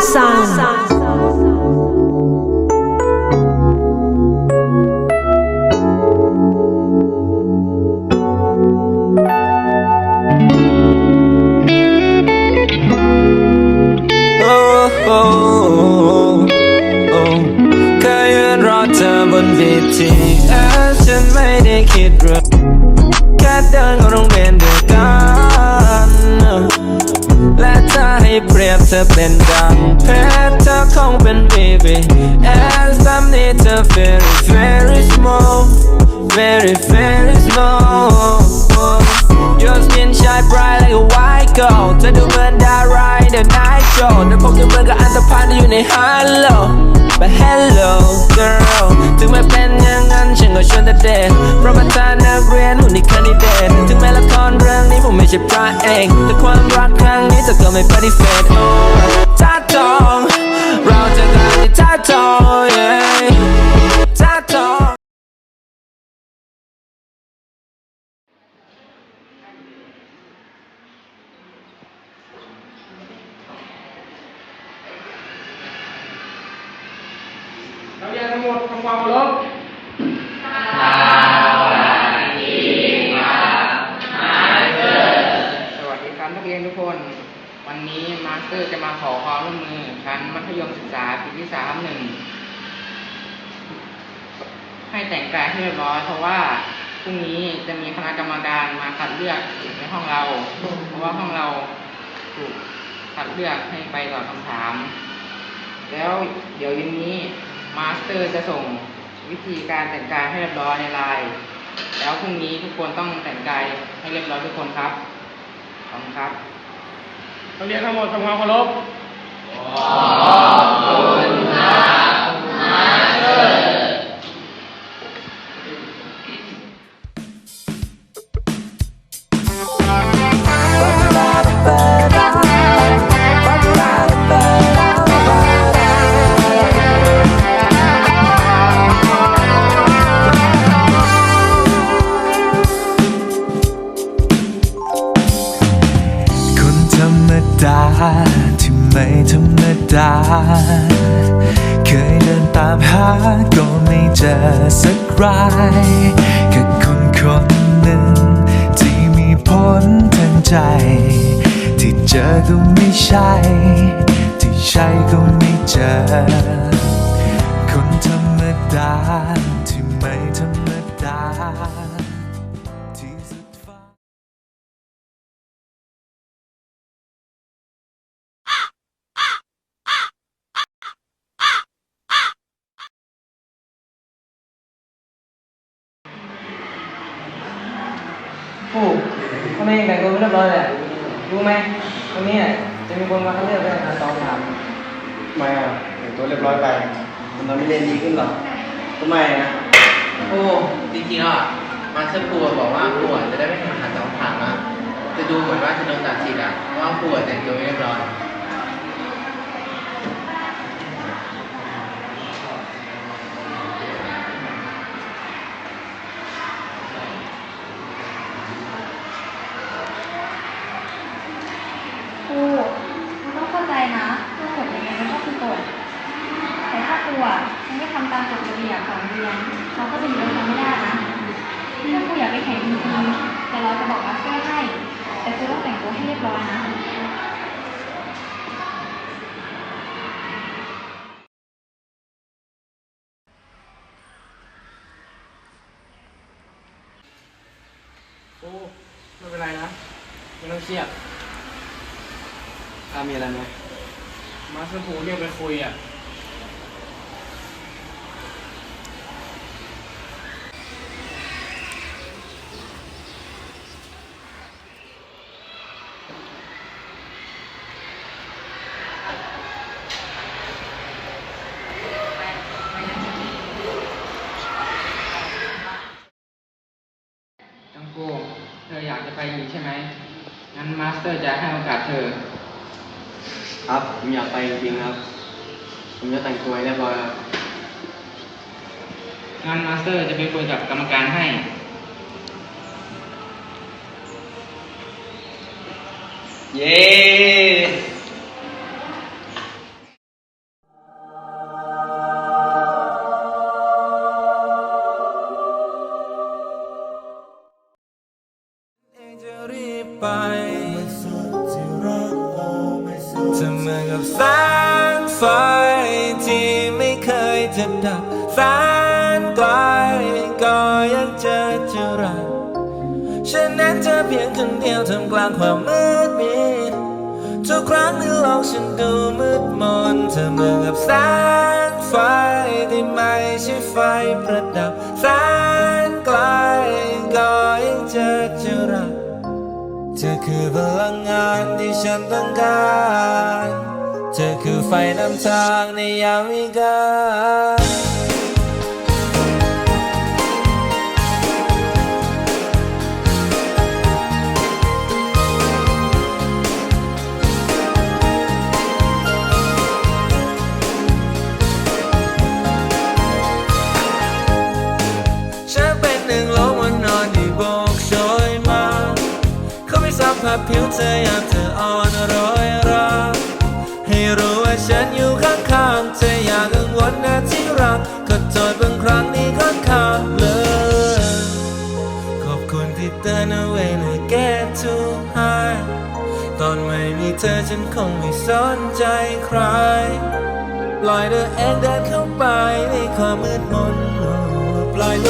Sound โอ้โอ้โอ้เคยยืนรอเธอบน BTS ฉันไม่ได้คิดเรื่องแค่เดินเข้าโรงเรียนเด้วยกัน เปรียบเธอเป็นดังเพชรเธอคงเป็น BBS ตามนี้เธอ very very small very very small go เธอดูเหมือนดาราใน The Night Show แต่ผมจะเหมือนกับอันธพาลที่อยู่ใน Hello But hello girl ถึงไม่เป็นอย่างนั้นฉันก็ชวนเธอเดทเพราะประธานนักเรียนหุ่นนี่คันดิเดตถึงแม้ละครเรื่องนี้ผมไม่ใช่พระเอกแต่ความรักครั้งนี้เธอก็ไม่ปฏิเสธโอ้ท่าทอง เราจะกันที่ท่าทอง ดทำความเคารพสวัสดีครับนักเรียนทุกคน วันนี้มาสเตอร์จะมาขอความร่วมมือชั้นมัธยมศึกษาปีที่สามหนึ่งให้แต่งกายให้เรียบร้อยเพราะว่าพรุ่งนี้จะมีคณะกรรมการมาคัดเลือกในห้องเรา เพราะว่าห้องเราถูกคัดเลือกให้ไปตอบคำถาม แล้วเดี๋ยวเย็นนี้ มาสเตอร์จะส่งวิธีการแต่งกายให้เรียบร้อยในไลน์แล้วพรุ่งนี้ทุกคนต้องแต่งกายให้เรียบร้อยทุกคนครับขอบคุณครับนักเรียนทั้งหมดทำความเคารพ ที่ไม่ธรรมดา เคยเดินตามหาก็ไม่เจอสักรายแค่คนคนหนึ่ง ที่มีผลทางใจ ที่เจอก็ไม่ใช่ ที่ใช่ก็ไม่เจอ คนธรรมดาที่ไม่ธรรม ผู้ทำไมยังแต่งตัวไม่เรียบร้อยเลยรู้ไหมวันนี้จะมีคนมาคัดเลือกด้วยการตอบคำถามทำไมอะแต่งตัวเรียบร้อยไปมันทำให้เรียนดีขึ้นหรอทำไมอะโอ้จริงๆแล้วอะมาสเตอร์ครูอะบอกว่าครูอะจะได้ไม่มาหาสองถามนะจะดูเหมือนว่าจะโดนตัดสิทธิ์อะเพราะว่าครูอะแต่งตัวไม่เรียบร้อย ครูมันต้องเข้าใจนะว่ากฎยังไงมันก็คือกฎแต่ถ้าครูอะยังไม่ทำ ตามกฎระเบียบของเรียนเราก็จะอยู่ด้วยกันไม่ได้นะถ้าครูอยากไปแข่งจริงๆแต่เราจะบอกมาสเตอร์ให้ แต่ครูต้องแต่งตัวให้เรียบร้อยนะโอ้ไม่เป็นไรนะไม่ต้องเครียดถ้ามีอะไรไหมมาสเตอร์ครูเรียกไปคุยอะ เธออยากจะไปอีกใช่ไหมงั้นมาสเตอร์จะให้โอกาสเธอ ครับผมอยากไปจริงๆครับ ผมจะแต่งตัวให้เรียบร้อยครับงานมาสเตอร์จะไปคุยกับกรรมการให้ เย้ ไปเธอเหมือนกับแสงไฟที่ไม่เคยจะดับแสนไกลก็ยังเจอเจอรักฉันนั้นเธอเพียงคนเดียวท่ามกลางความมืดมิดทุกครั้งที่โลกฉันดูมืดมนเธอเหมือนกับแสงไฟที่ไม่ใช่ไฟประดับแส คือพลังงานที่ฉันต้องการ เธอคือไฟนำทางในยามวิกาล เขาไม่สัมผัสผิวเธอยามเธออ่อนโรยราให้รู้ว่าฉันอยู่ข้างๆเธออย่ากังวลนะที่รักก็โทษบางครั้งนี้ค่อนข้างเลยขอบคุณที่เตือนเอาไว้เลย get too high ตอนไม่มีเธอฉันคงไม่สนใจใครปล่อยตัวเองเดินเข้าไปในความมืดมนปล่อยเอง